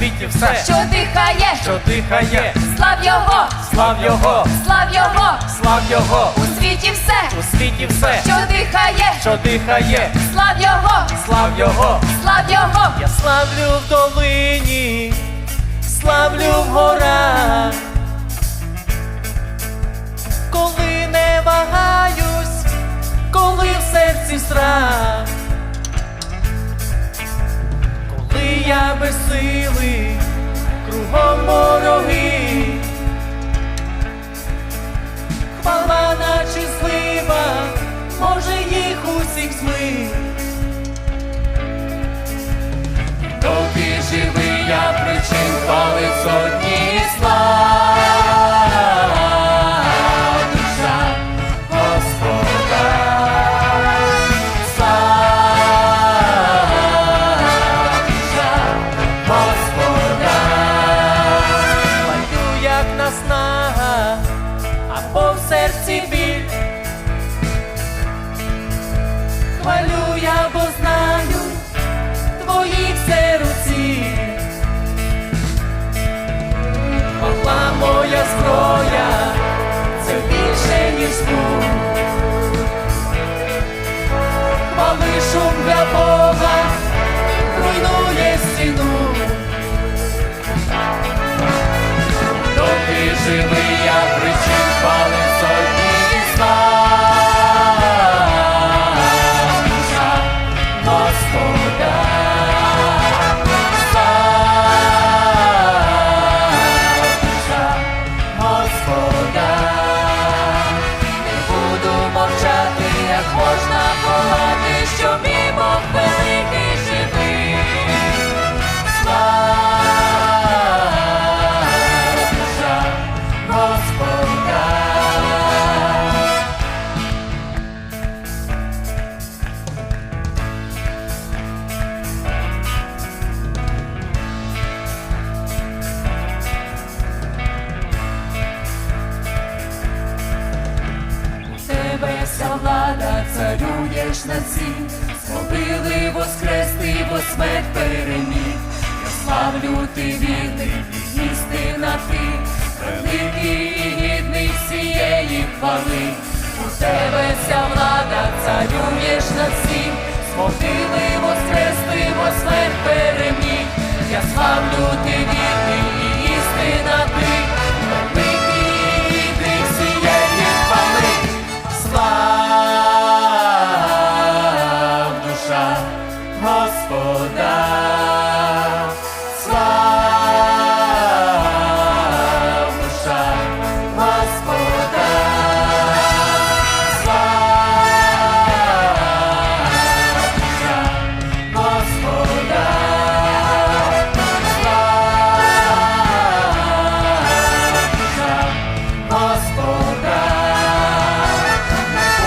світі все, що дихає, що дихає, слав його, слав його, слав його, слав його, у світі все, у світі все, що дихає, що дихає, слав його, слав його. слав його, Я славлю в долині, славлю в горах, коли не вагаюсь, коли в серці страх, коли я без сили, кругом вороги, хвала наче злива, може їх усіх змить. Доки живий я причин хвалив сотні Хвали шум для Бога, руйнує стіну. Доки живий я причин влада, царюєш на всім, змогили воскрести, бо смерть переміг. Я славлю ти вірний, істина ти, великий і гідний всієї хвали. У тебе вся влада, царюєш на всім, змогили воскрести, бо смерть переміг. Я славлю ти вірний, Господа, слав душа Господа, слав душа Господа, слав душа Господа.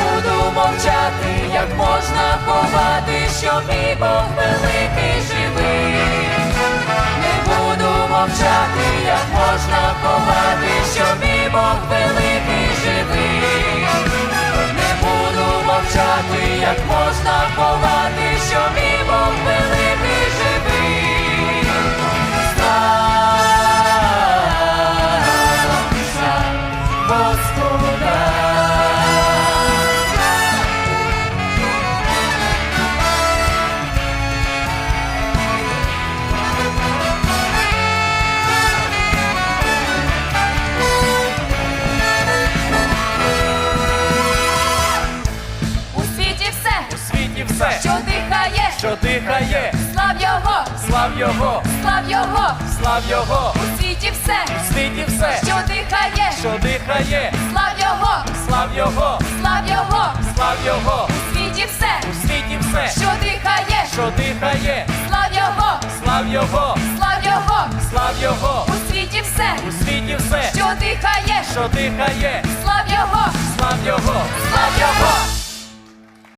Буду мовчати, як можна ховати, що мій Бог великий живий. Не буду мовчати, як можна ховати, що мій що дихає, слав його, слав його, слав його, слав його. у світі все, У світі все, що дихає, що дихає, слав його, слав його, слав його, слав його. у світі все, У світі все, що дихає, що дихає, слав його, слав його, слав його, слав його. у світі все, У світі все, що дихає, що дихає, слав його, слав його. слав його.